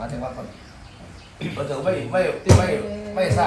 หมายถึงว่าคนคนถึงไม่ไม่ที่ไม่ไม่ทรา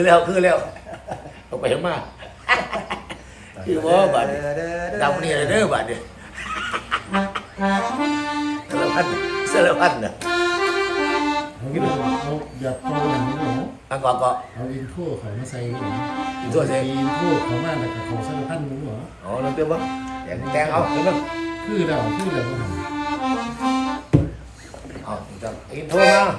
คือแล้วคือแล้วเอาไปมาคือว่าบาดดามนี่อะไรเด้อบาดเนี่ยสลัพันสลัพันเนี่ยเอาแบบโตอย่างนี้หรออังกอกเอาอินโทรของมาใส่หรออินโทรใส่อินโทรของมาแต่ของสารพัดหรออ๋อแล้วเตี้ยบ่อย่างแตงเอาเห็นไหมคือเราคือเราเอาจัอินโทรมา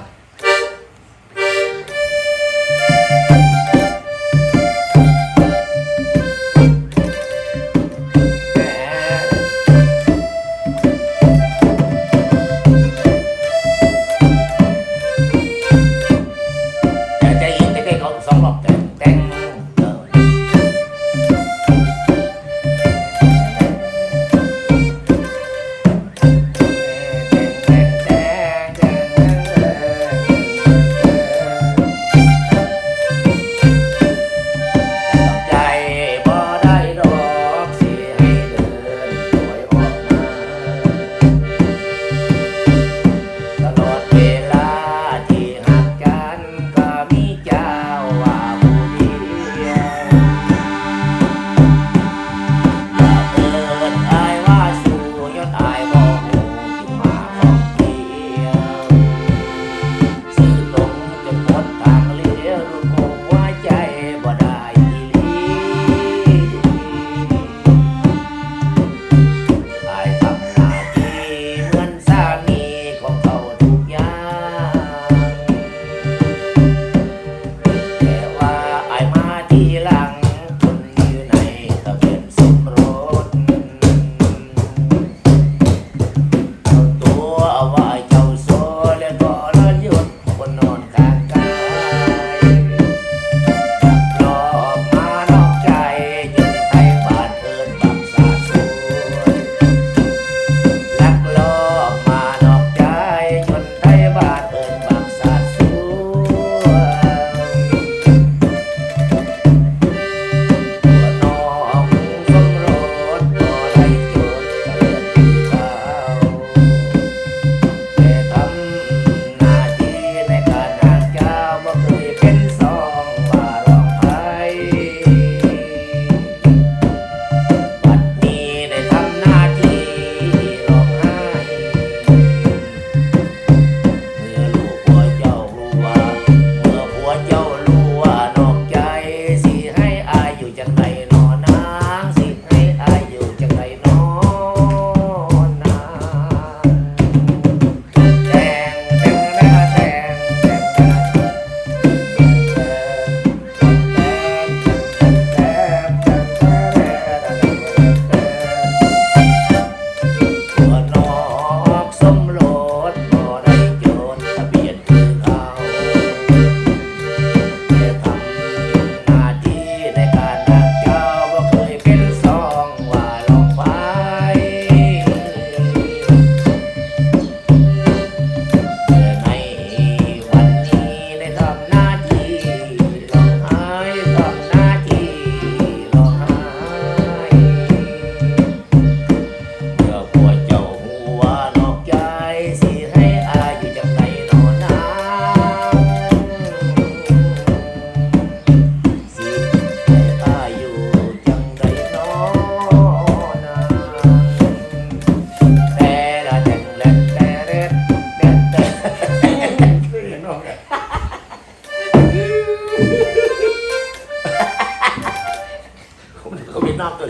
ก็มีนามตัว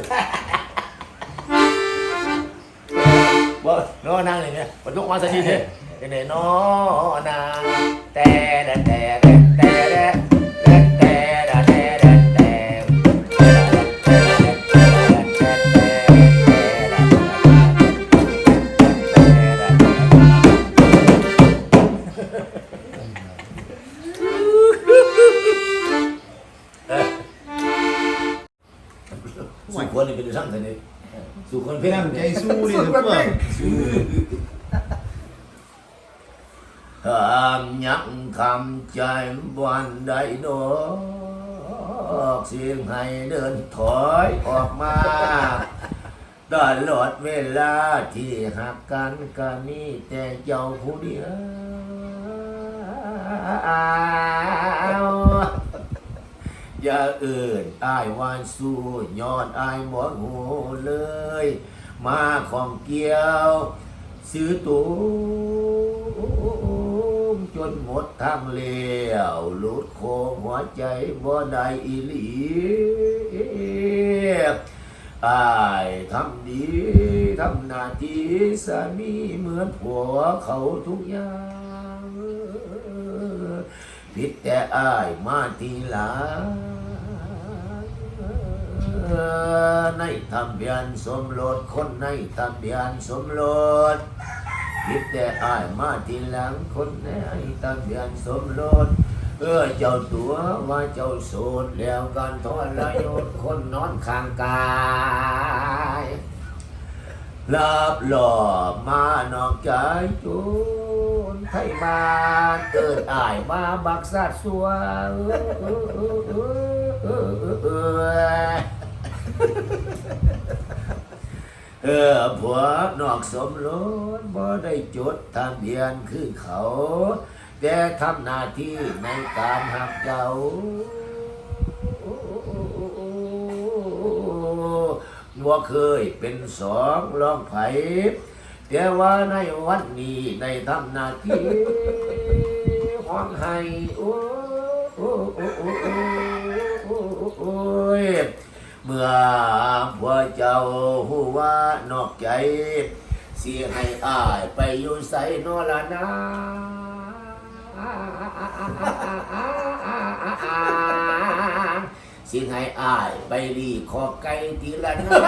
บ่น้อนั่งอย่างเงี้ยบรรทุกมาสักทีเนี่ยอย่าน้อนางแต่แต่แต่แต่แต่ ให้เดินถอยออกมาตลอดเวลาที่หักกันก็มีแต่เจ้าผู้เดียวอย่าเอื่นอายวันสู้ย้อนอายบ่หูเลย มาของเกี่ยว ซื้อตูมจนหมดทางเลี้ยวหลุดโคงหัวใจบ่ได้อีหลีอายทำดีทำหน้าที่สามีเหมือนผัวเขาทุกอย่างผิดแต่อายมาทีหลัง ในทะเบียนสมรสคนในทะเบียนสมรสคิดแต่อายมาทีหลังคนในทะเบียนสมรสเออเจ้าตัวว่าเจ้าโสดแล้วกันทรยศคนนอนข้างกายรับหล่อมานอกใจจูนไทยบ้าเกิดอายมาบักสัตว์สัวเออเออเออเออ เออผัวนอกสมรสบ่ได้จดทะเบียนคือเขา แต่ทำหน้าที่ในการหักเจ้าว่าเคยเป็นสองรองไผแต่ว่าในวันนี้ในทำหน้าที่ห้องให้โอ้โอ้โอ้โอ้โอ้ เมื่อพวเจ้าหูว่านอกใจสิให้อายไปอยู่ใส่นอละนาสิให้อายไปรีขอไก่ทีละนา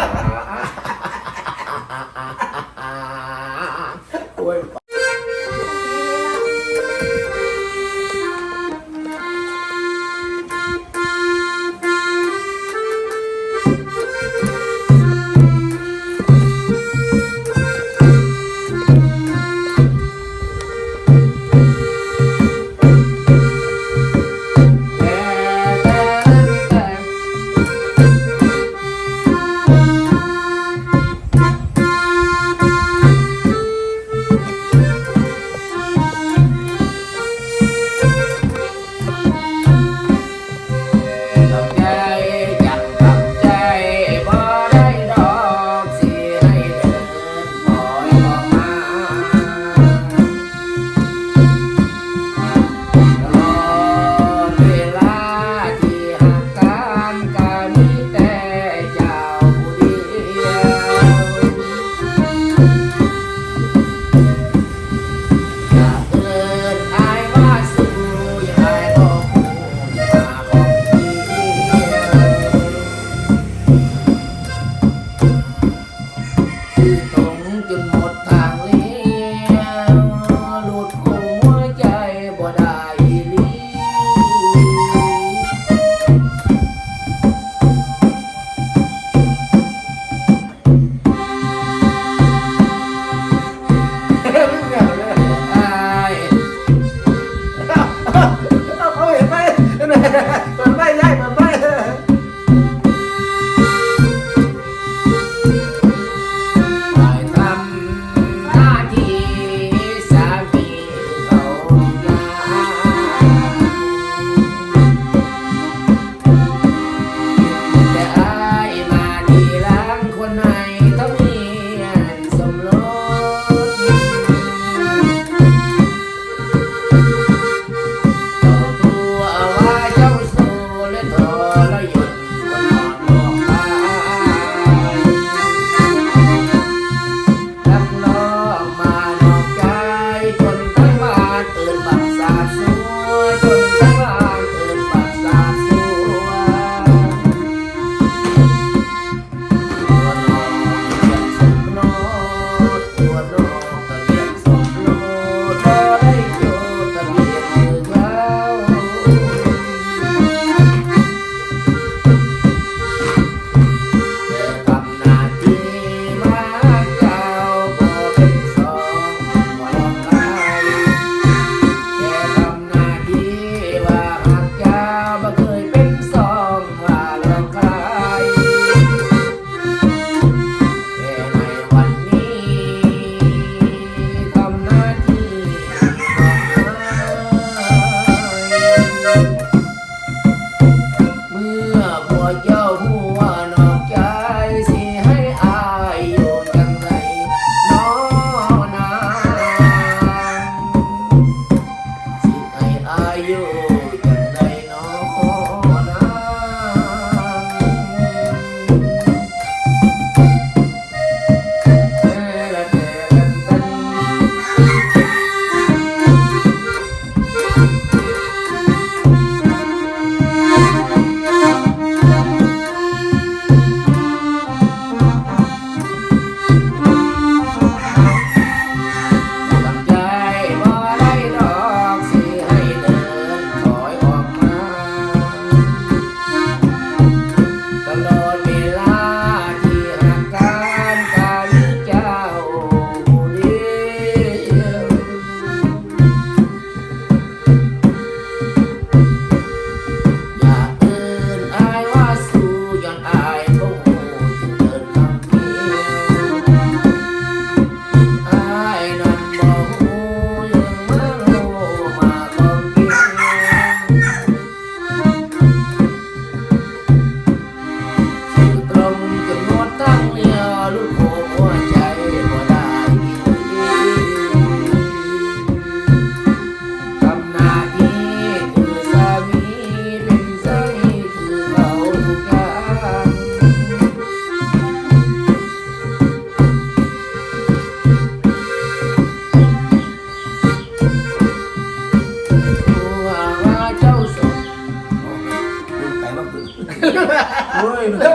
เฮ้ยเริ่